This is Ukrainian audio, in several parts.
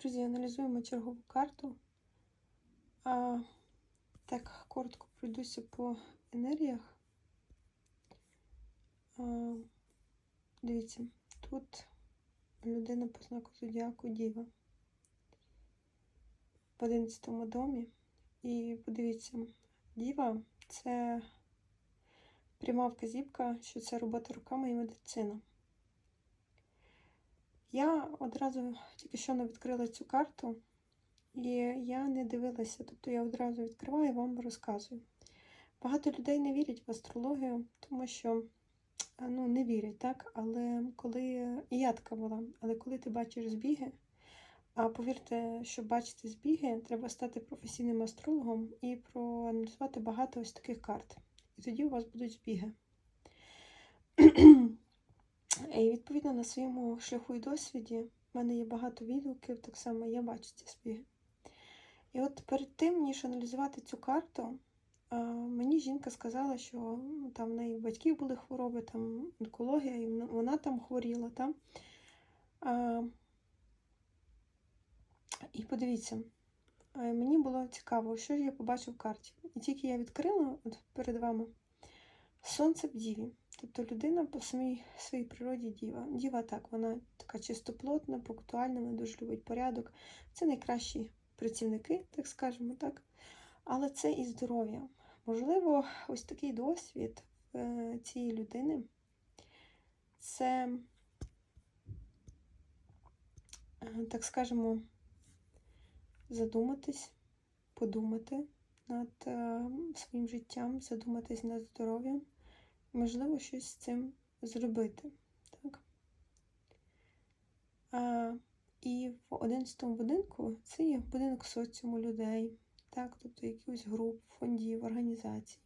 Друзі, аналізуємо чергову карту. А, так, коротко пройдуся по енергіях. А, дивіться, тут людина по знаку зодіаку Діва в 11 домі. І подивіться, Діва це пряма вказівка, що це робота руками і медицина. Я одразу тільки що не відкрила цю карту, і я не дивилася, тобто я одразу відкриваю і вам розказую. Багато людей не вірять в астрологію, тому що ну, не вірять, так? Але коли і я така була, але коли ти бачиш збіги, а повірте, щоб бачити збіги, треба стати професійним астрологом і проаналізувати багато ось таких карт. І тоді у вас будуть збіги. Відповідно на своєму шляху і досвіді в мене є багато відгуків, так само я бачу ці збіги. І от перед тим, ніж аналізувати цю карту, мені жінка сказала, що ну, там в неї батьків були хвороби, там онкологія, і вона там хворіла. Там. І подивіться, мені було цікаво, що ж я побачив в карті. І тільки я відкрила от перед вами сонце в діві. Тобто людина по самій своїй природі діва. Діва так, вона така чистоплотна, пунктуальна, вона дуже любить порядок. Це найкращі працівники, так скажемо, так. Але це і здоров'я. Можливо, ось такий досвід е, цієї людини це, е, так скажемо, задуматись, подумати над е, своїм життям, задуматись над здоров'ям можливо, щось з цим зробити. Так? А, І в 11 будинку це є будинок соціуму людей, так? тобто якихось груп, фондів, організацій.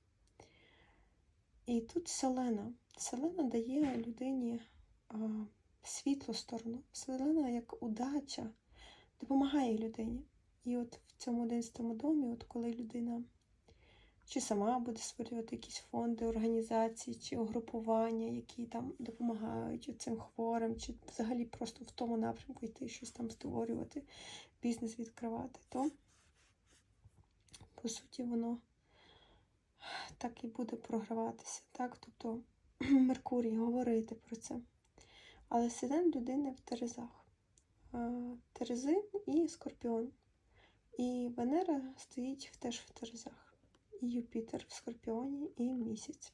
І тут селена. Селена дає людині а, світлу сторону. Селена як удача допомагає людині. І от в цьому 11 домі, от коли людина чи сама буде створювати якісь фонди, організації, чи угрупування, які там допомагають цим хворим, чи взагалі просто в тому напрямку йти щось там створювати, бізнес відкривати, то, по суті, воно так і буде програватися. Так? Тобто Меркурій говорити про це. Але седен людини в Терезах. Терези і Скорпіон. І Венера стоїть теж в Терезах. Юпітер в Скорпіоні і місяць.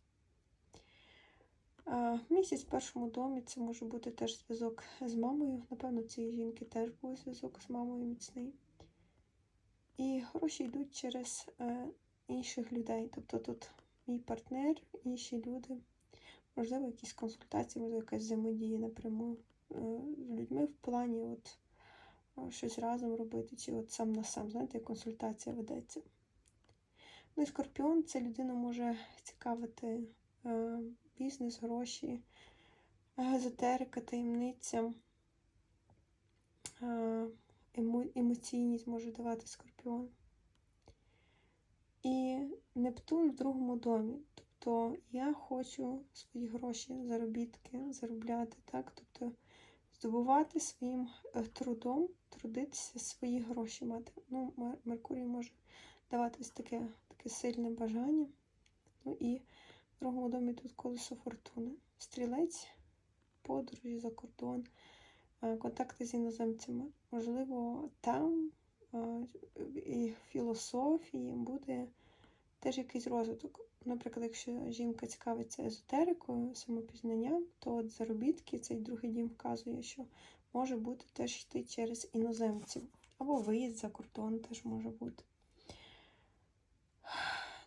Місяць в першому домі це може бути теж зв'язок з мамою. Напевно, цієї жінки теж був зв'язок з мамою міцний. І гроші йдуть через е, інших людей. Тобто тут мій партнер, інші люди, можливо, якісь консультації, можливо, якась взаємодія напряму е, з людьми в плані от, е, щось разом робити, чи от сам на сам, знаєте, консультація ведеться. Ну і скорпіон це людина може цікавити е, бізнес, гроші, езотерика, таємниця, е, емоційність може давати скорпіон. І Нептун в другому домі. Тобто я хочу свої гроші, заробітки, заробляти, так? Тобто здобувати своїм е, трудом, трудитися, свої гроші мати. Ну, Меркурій може давати ось таке таке сильне бажання. Ну і в другому домі тут колесо фортуни. Стрілець, подорожі за кордон, е, контакти з іноземцями. Можливо, там е, і філософії буде теж якийсь розвиток. Наприклад, якщо жінка цікавиться езотерикою, самопізнанням, то от заробітки цей другий дім вказує, що може бути теж йти через іноземців. Або виїзд за кордон теж може бути.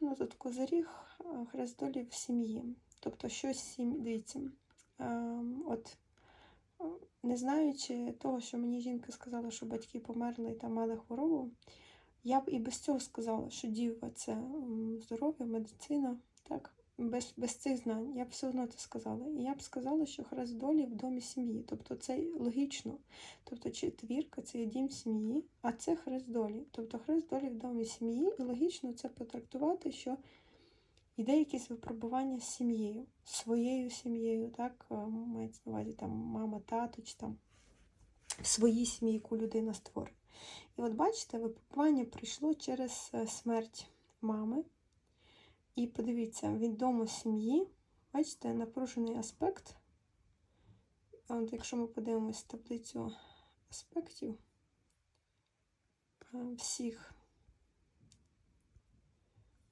Ну, тут козиріг, хрест в сім'ї. Тобто, щось сім... дивіться. От, не знаючи того, що мені жінка сказала, що батьки померли і мали хворобу, я б і без цього сказала, що діва це здоров'я, медицина. так без без цих знань, я б все одно це сказала. І я б сказала, що хрест долі в домі сім'ї. Тобто це логічно. Тобто четвірка це є дім сім'ї, а це хрест долі. Тобто хрест долі в домі сім'ї, і логічно це потрактувати, що йде якесь випробування з сім'єю, своєю сім'єю, так, мається на увазі там мама, тато чи там в своїй сім'ї, яку людина створює. І от бачите, випробування прийшло через е, смерть мами. І подивіться, від дому сім'ї, бачите, напружений аспект. От Якщо ми подивимось таблицю аспектів е, всіх,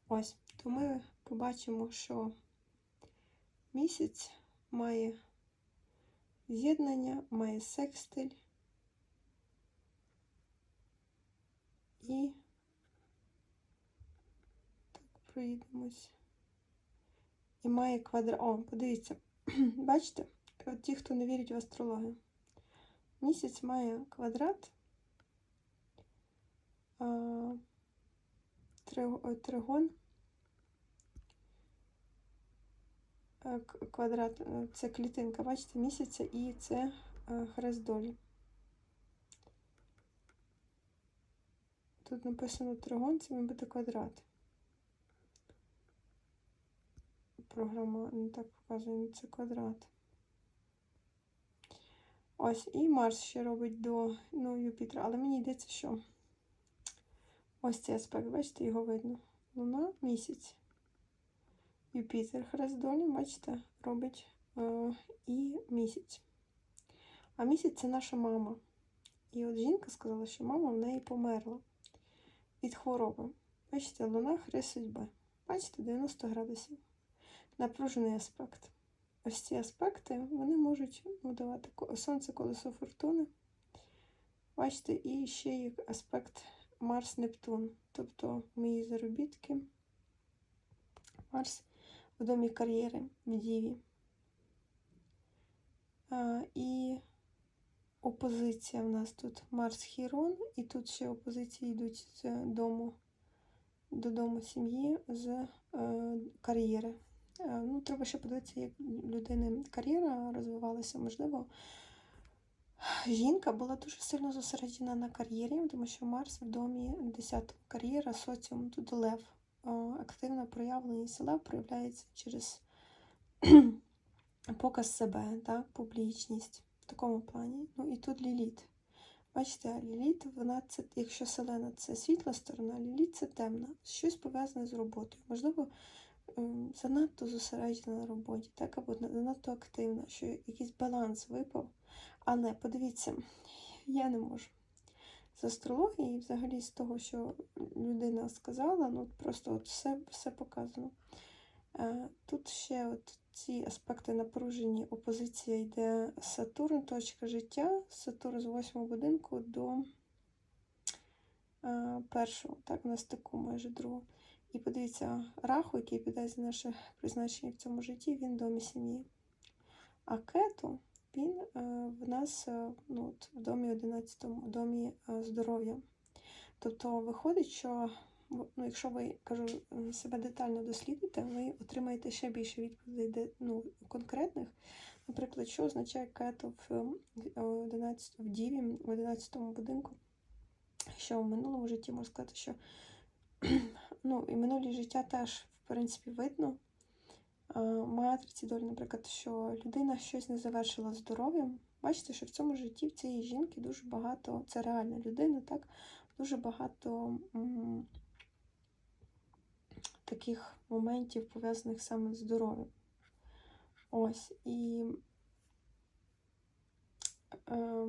ось, то ми побачимо, що місяць має з'єднання, має секстиль і проїдемось. І має квадрат. О, подивіться, бачите? От ті, хто не вірить в астрологію. Місяць має квадрат, тригон, квадрат це клітинка, бачите, місяця і це хрест долі. Тут написано тригон, це має бути квадрат. Програма не так показує, це квадрат. Ось, і Марс ще робить до ну, Юпітера, але мені йдеться, що ось цей аспект, бачите, його видно. Луна, місяць. Юпітер хрест долі, бачите, робить е, і місяць. А місяць це наша мама. І от жінка сказала, що мама в неї померла від хвороби. Бачите, луна хрест судьби. Бачите, 90 градусів. Напружений аспект. Ось ці аспекти вони можуть давати сонце колесо фортуни. Бачите, і ще є аспект Марс-Нептун, тобто мої заробітки. Марс в домі кар'єри в Діві. А, І опозиція в нас тут Марс-Хірон, і тут ще опозиції йдуть з дому додому сім'ї з е, кар'єри. Е, ну, Треба ще подивитися, як людини кар'єра розвивалася. Можливо, жінка була дуже сильно зосереджена на кар'єрі, тому що Марс в домі 10 кар'єра, соціум, тут лев. Е, активна проявленість лев проявляється через показ себе, так, публічність в такому плані. Ну і тут ліліт. Бачите, ліліт, вона це, якщо селена це світла сторона, ліліт це темна, щось пов'язане з роботою. Можливо, занадто зосереджена на роботі, так, або занадто активна, що якийсь баланс випав. Але подивіться, я не можу. З астрології, і взагалі з того, що людина сказала, ну просто от все все показано. Е, тут ще от ці аспекти напружені, опозиція йде Сатурн, точка життя, Сатурн з восьмого будинку до е, першого, так, на стику майже другого. І подивіться, раху, який піде за наше призначення в цьому житті, він в домі сім'ї. А кету він е, в нас ну, от, в домі 11, в домі здоров'я. Тобто виходить, що ну, якщо ви кажу, себе детально дослідите, ви отримаєте ще більше відповідей ну, конкретних. Наприклад, що означає кето в 11, в Діві, в 11 будинку, що в минулому житті можна сказати, що ну, і минулі життя теж, в принципі, видно. Матриці долі, наприклад, що людина щось не завершила здоров'ям. Бачите, що в цьому житті в цієї жінки дуже багато, це реальна людина, так, дуже багато таких моментів, пов'язаних саме з здоров'ям. Ось і е,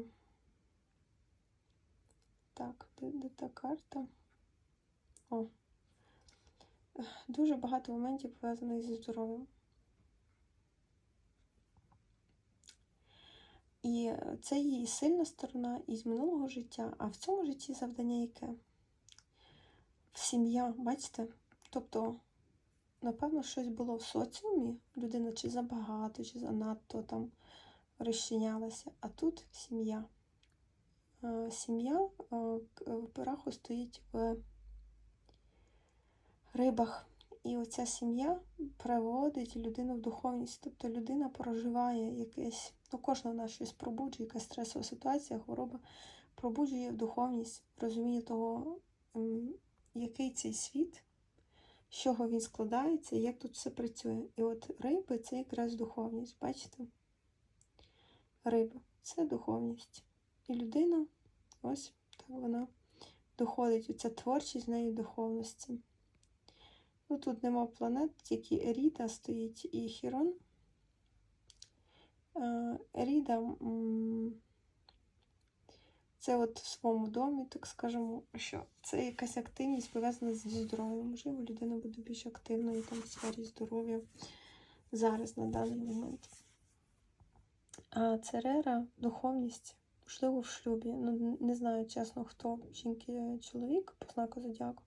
так, де, де та карта? О, дуже багато моментів пов'язаних зі здоров'ям. І це її сильна сторона із минулого життя, а в цьому житті завдання яке? Сім'я, бачите? Тобто, напевно, щось було в соціумі, людина чи забагато, чи занадто там розчинялася, а тут сім'я. Е, сім'я е, в пираху стоїть в рибах. І оця сім'я приводить людину в духовність. Тобто людина проживає якесь, ну кожна нас щось пробуджує, якась стресова ситуація, хвороба пробуджує в духовність, розуміння того, який цей світ, з чого він складається, як тут все працює. І от риби це якраз духовність, бачите? Риба це духовність. І людина, ось так вона доходить, оця творчість з неї духовності. Ну, тут нема планет, тільки Еріда стоїть і Хірон. Е, Еріда це от в своєму домі, так скажемо, що це якась активність пов'язана зі здоров'ям. Можливо, людина буде більш активною там в сфері здоров'я зараз на даний момент. А Церера духовність, можливо, в шлюбі. Ну, не знаю, чесно, хто жінки чоловік по знаку зодіаку.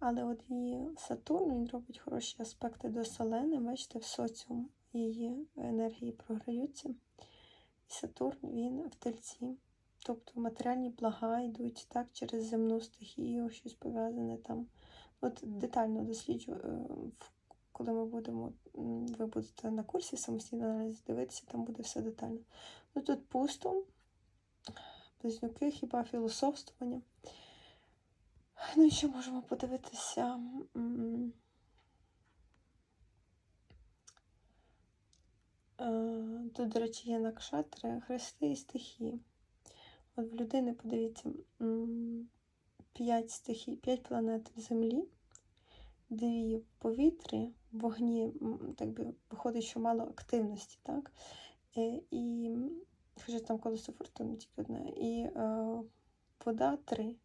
Але от її Сатурн він робить хороші аспекти до Селени, бачите, в соціум її енергії програються. І Сатурн він в тельці. Тобто матеріальні блага йдуть так через земну стихію, щось пов'язане там. От детально досліджую, е, коли ми будемо, ви будете на курсі самостійно аналіз дивитися, там буде все детально. Ну тут пусто, близнюки, хіба філософствування. Ну і ще можемо подивитися. е, Тут, до речі, є накшатри, хрести і стихії. От в людини, подивіться, м, п'ять стихій, п'ять планет в землі, дві повітрі, вогні, так би виходить, що мало активності, так? Е, І хоча там колесо фортуни тільки одне, і е, вода три.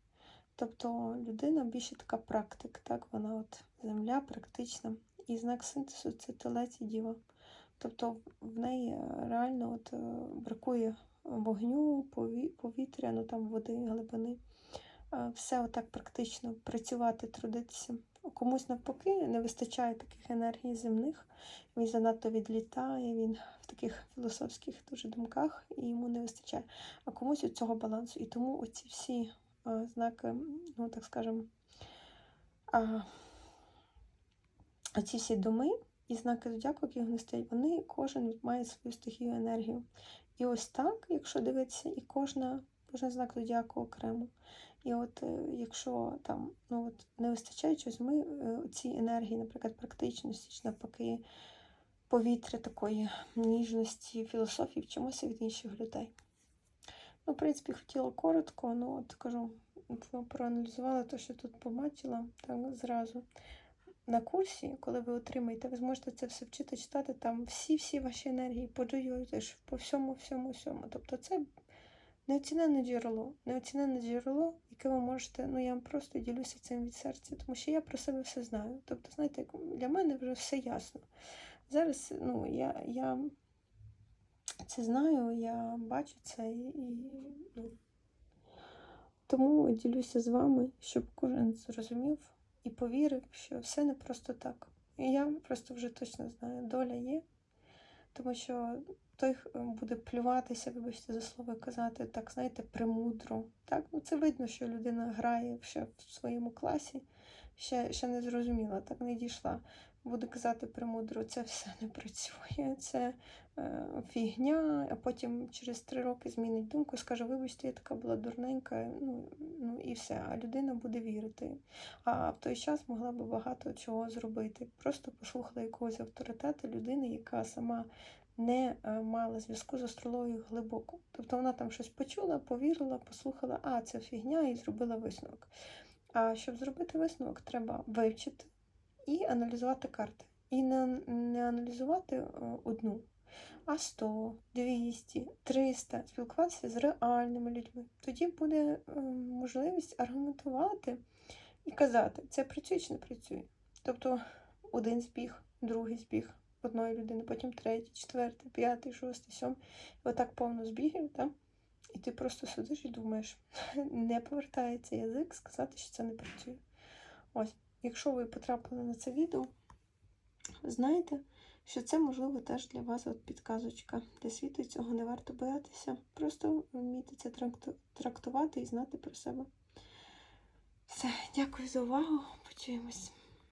Тобто людина більше така практик, так? Вона от земля практична. І знак синтезу це телець і діва. Тобто в неї е, реально от, е, бракує вогню, пові- повітря, ну там води, глибини. Е, Все отак практично працювати, трудитися. Комусь навпаки не вистачає таких енергій земних. Він занадто відлітає, він в таких філософських дуже думках і йому не вистачає. А комусь от цього балансу. І тому оці всі знаки, ну так скажемо, а, оці всі доми і знаки зодіаку, які вони стоять, вони кожен має свою стихію енергію. І ось так, якщо дивитися, і кожна, кожен знак зодіаку окремо. І от е, якщо там ну от не вистачає чогось, ми е, ці енергії, наприклад, практичності, чи навпаки, повітря такої ніжності, філософії вчимося від інших людей. Ну, в принципі, хотіла коротко, ну от кажу, проаналізувала те, що тут побачила, так зразу. На курсі, коли ви отримаєте, ви зможете це все вчити, читати там всі-всі ваші енергії, по Джойотиш, по всьому, всьому, всьому. Тобто це неоціненне джерело, неоціненне джерело, яке ви можете, ну я вам просто ділюся цим від серця, тому що я про себе все знаю. Тобто, знаєте, для мене вже все ясно. Зараз, ну, я, я це знаю, я бачу це і, ну, тому ділюся з вами, щоб кожен зрозумів і повірив, що все не просто так. І я просто вже точно знаю, доля є, тому що той буде плюватися, вибачте за слово казати, так, знаєте, премудро. Так, ну це видно, що людина грає ще в своєму класі, ще, ще не зрозуміла, так не дійшла. Буде казати премудро, це все не працює, це е, фігня, а потім через три роки змінить думку, скаже, вибачте, я така була дурненька, ну, ну і все. А людина буде вірити. А в той час могла би багато чого зробити. Просто послухала якогось авторитету людини, яка сама не е, мала зв'язку з астрологією глибоко. Тобто вона там щось почула, повірила, послухала, а це фігня, і зробила висновок. А щоб зробити висновок, треба вивчити і аналізувати карти. І не, не аналізувати е, одну, а 100, 200, 300, спілкуватися з реальними людьми. Тоді буде е, можливість аргументувати і казати, це працює чи не працює. Тобто один збіг, другий збіг одної людини, потім третій, четвертий, п'ятий, шостий, сьомий. Отак повно збігів, так? І ти просто сидиш і думаєш, не повертається язик сказати, що це не працює. Ось, якщо ви потрапили на це відео, знаєте, що це можливо теж для вас от підказочка. Для світу цього не варто боятися. Просто вмійте це трактувати і знати про себе. Все, дякую за увагу. Почуємось.